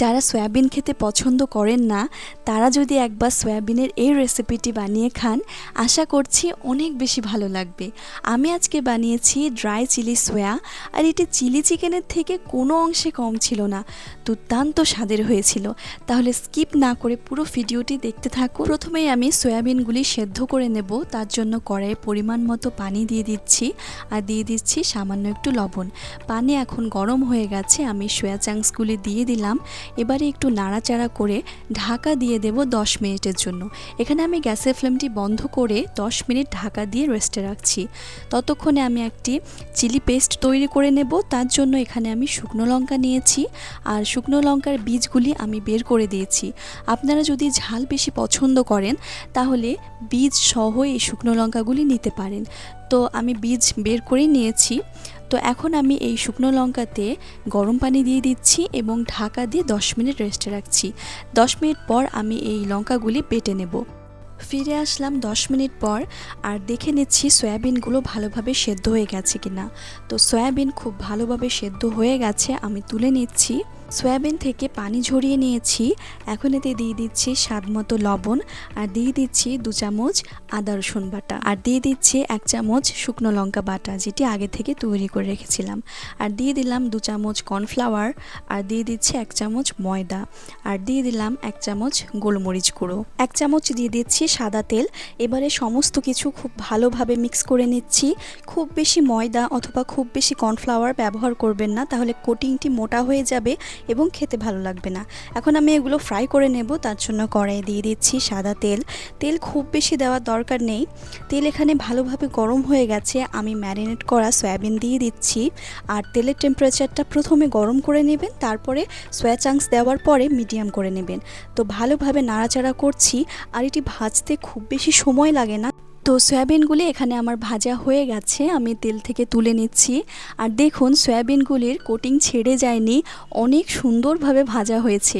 যারা সয়াবিন খেতে পছন্দ করেন না, তারা যদি একবার সয়াবিনের এই রেসিপিটি বানিয়ে খান, আশা করছি অনেক বেশি ভালো লাগবে। আমি আজকে বানিয়েছি ড্রাই চিলি সোয়া আর এটি চিলি চিকেনের থেকে কোনো অংশে কম ছিল না, দুর্দান্ত স্বাদের হয়েছিল। তাহলে স্কিপ না করে পুরো ভিডিওটি দেখতে থাকুন। প্রথমেই আমি সয়াবিনগুলি সেদ্ধ করে নেব, তার জন্য কড়াইয়ে পরিমাণ মতো পানি দিয়ে দিচ্ছি, আর দিয়ে দিচ্ছি সামান্য একটু লবণ। পানি এখন গরম হয়ে গেছে, আমি সোয়া চাংসগুলি দিয়ে দিলাম। এবারে একটু নাড়াচাড়া করে ঢাকা দিয়ে দেব 10 মিনিটের জন্য। এখানে আমি গ্যাসের ফ্লেমটি বন্ধ করে 10 মিনিট ঢাকা দিয়ে রেস্টে রাখছি। ততক্ষণে আমি একটি চিলি পেস্ট তৈরি করে নেব। তার জন্য এখানে আমি শুকনো লঙ্কা নিয়েছি আর শুকনো লঙ্কার বীজগুলি আমি বের করে দিয়েছি। আপনারা যদি ঝাল বেশি পছন্দ করেন, তাহলে বীজ সহ এই শুকনো লঙ্কাগুলি নিতে পারেন। তো আমি বীজ বের করে নিয়েছি। তো এখন আমি এই শুকনো লঙ্কাতে গরম পানি দিয়ে দিচ্ছি এবং ঢাকা দিয়ে 10 মিনিট রেস্টে রাখছি। 10 মিনিট পর আমি এই লঙ্কাগুলি বেটে নেব। ফিরে আসলাম 10 মিনিট পর আর দেখে নিচ্ছি সয়াবিনগুলো ভালোভাবে সেদ্ধ হয়ে গেছে কিনা। তো সয়াবিন খুব ভালোভাবে সেদ্ধ হয়ে গেছে, আমি তুলে নিচ্ছি। সয়াবিন থেকে পানি ঝরিয়ে নিয়েছি। এখন এতে দিয়ে দিচ্ছি স্বাদ মতো লবণ আর দিয়ে দিচ্ছি দু চামচ আদা, রসুন বাটা। আর দিয়ে দিচ্ছি এক চামচ শুকনো লঙ্কা বাটা, যেটি আগে থেকে তৈরি করে রেখেছিলাম। আর দিয়ে দিলাম দু চামচ কর্নফ্লাওয়ার আর দিয়ে দিচ্ছি এক চামচ ময়দা। আর দিয়ে দিলাম এক চামচ গোলমরিচ গুঁড়ো। এক চামচ দিয়ে দিচ্ছি সাদা তেল। এবারে সমস্ত কিছু খুব ভালোভাবে মিক্স করে নিচ্ছি। খুব বেশি ময়দা অথবা খুব বেশি কর্নফ্লাওয়ার ব্যবহার করবেন না, তাহলে কোটিংটি মোটা হয়ে যাবে। এবং খেতে ভালো লাগবে না। এখন আমি এগুলো ফ্রাই করে নেব, তার জন্য কড়াই দিয়ে দিচ্ছি সাদা তেল। তেল খুব বেশি দেওয়ার দরকার নেই। তেল এখানে ভালোভাবে গরম হয়ে গেছে, আমি ম্যারিনেট করা সয়াবিন দিয়ে দিচ্ছি। আর তেলের টেম্পারেচারটা প্রথমে গরম করে নেবেন, তারপরে সয়া চাংস দেওয়ার পরে মিডিয়াম করে নেবেন। তো ভালোভাবে নাড়াচাড়া করছি, আর এটি ভাজতে খুব বেশি সময় লাগে না। তো সয়াবিনগুলি এখানে আমার ভাজা হয়ে গেছে, আমি তেল থেকে তুলে নিচ্ছি। আর দেখুন, সয়াবিনগুলির কোটিং ছেড়ে যায়নি, অনেক সুন্দরভাবে ভাজা হয়েছে।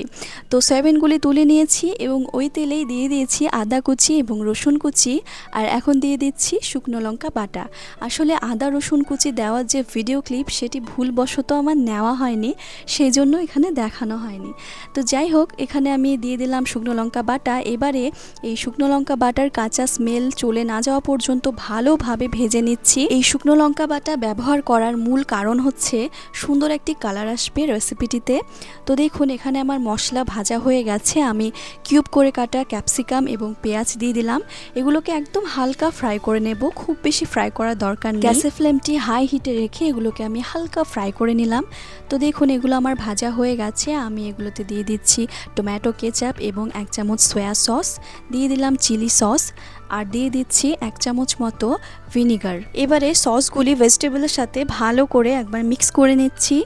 তো সয়াবিনগুলি তুলে নিয়েছি এবং ওই তেলেই দিয়ে দিয়েছি আদা কুচি এবং রসুন কুচি। আর এখন দিয়ে দিচ্ছি শুকনো লঙ্কা বাটা। আসলে আদা রসুন কুচি দেওয়ার যে ভিডিও ক্লিপ, সেটি ভুলবশত আমার নেওয়া হয়নি সেই জন্য এখানে দেখানো হয়নি। তো যাই হোক, এখানে আমি দিয়ে দিলাম শুকনো লঙ্কা বাটা। এবারে এই শুকনো লঙ্কা বাটার কাঁচা স্মেল চলে না যাওয়া পর্যন্ত ভালোভাবে ভেজে নিচ্ছি। এই শুকনো লঙ্কা বাটা ব্যবহার করার মূল কারণ হচ্ছে সুন্দর একটি কালার আসবে রেসিপিটিতে। তো দেখুন, এখানে আমার মশলা ভাজা হয়ে গেছে। আমি কিউব করে কাটা ক্যাপসিকাম এবং পেঁয়াজ দিয়ে দিলাম। এগুলোকে একদম হালকা ফ্রাই করে নেব। খুব বেশি ফ্রাই করার দরকার নেই। গ্যাসের ফ্লেমটি হাই হিটে রেখে এগুলোকে আমি হালকা ফ্রাই করে নিলাম। তো দেখুন, এগুলো আমার ভাজা হয়ে গেছে। আমি এগুলোতে দিয়ে দিচ্ছি টমেটো কেচাপ এবং এক চামচ সয়া সস। দিয়ে দিলাম চিলি সস। আর দিয়ে দিচ্ছি এক চামচ মতো ভিনিগার। এবারে সসগুলি ভেজিটেবলের সাথে ভালো করে একবার মিক্স করে নিচ্ছি।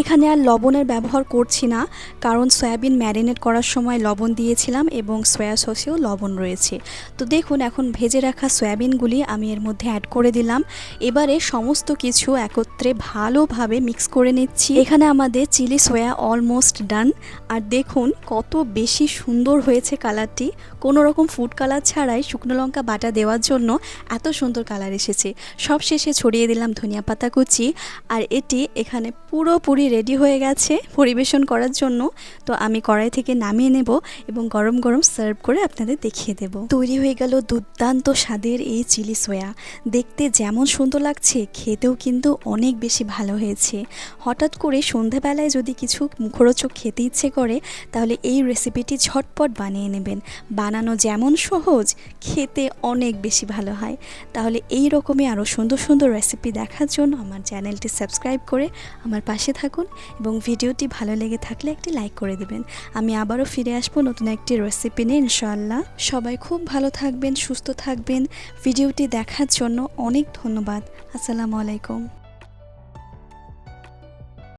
এখানে আর লবণের ব্যবহার করছি না, কারণ সয়াবিন ম্যারিনেট করার সময় লবণ দিয়েছিলাম এবং সয়া সসেও লবণ রয়েছে। তো দেখুন, এখন ভেজে রাখা সয়াবিনগুলি আমি এর মধ্যে অ্যাড করে দিলাম। এবারে সমস্ত কিছু একত্রে ভালোভাবে মিক্স করে নিচ্ছি। এখানে আমাদের চিলি সয়া অলমোস্ট ডান আর দেখুন, কত বেশি সুন্দর হয়েছে কালারটি। কোনো রকম ফুড কালার ছাড়াই শুকনো লঙ্কা বাটা দেওয়ার জন্য এত সুন্দর কালার এসেছে। সব শেষে ছড়িয়ে দিলাম ধনিয়া পাতা কুচি। আর এটি এখানে পুরোপুরি রেডি হয়ে গেছে পরিবেশন করার জন্য। তো আমি কড়াই থেকে নামিয়ে নেব এবং গরম গরম সার্ভ করে আপনাদের দেখিয়ে দেব। তৈরি হয়ে গেল দুর্দান্ত স্বাদের এই চিলি সোয়া দেখতে যেমন সুন্দর লাগছে, খেতেও কিন্তু অনেক বেশি ভালো হয়েছে। হঠাৎ করে সন্ধেবেলায় যদি কিছু মুখরোচক খেতে ইচ্ছে করে, তাহলে এই রেসিপিটি ঝটপট বানিয়ে নেবেন। বানানো যেমন সহজ, খেতে অনেক বেশি ভালো হয়। তাহলে এই রকমই আরও সুন্দর সুন্দর রেসিপি দেখার জন্য আমার চ্যানেলটি সাবস্ক্রাইব করে আমার পাশে থাকুন এবং ভিডিওটি ভালো লেগে থাকলে একটি লাইক করে দেবেন। আমি আবারও ফিরে আসব নতুন একটি রেসিপি নিয়ে ইনশাআল্লাহ। সবাই খুব ভালো থাকবেন, সুস্থ থাকবেন। ভিডিওটি দেখার জন্য অনেক ধন্যবাদ। আসসালামু আলাইকুম।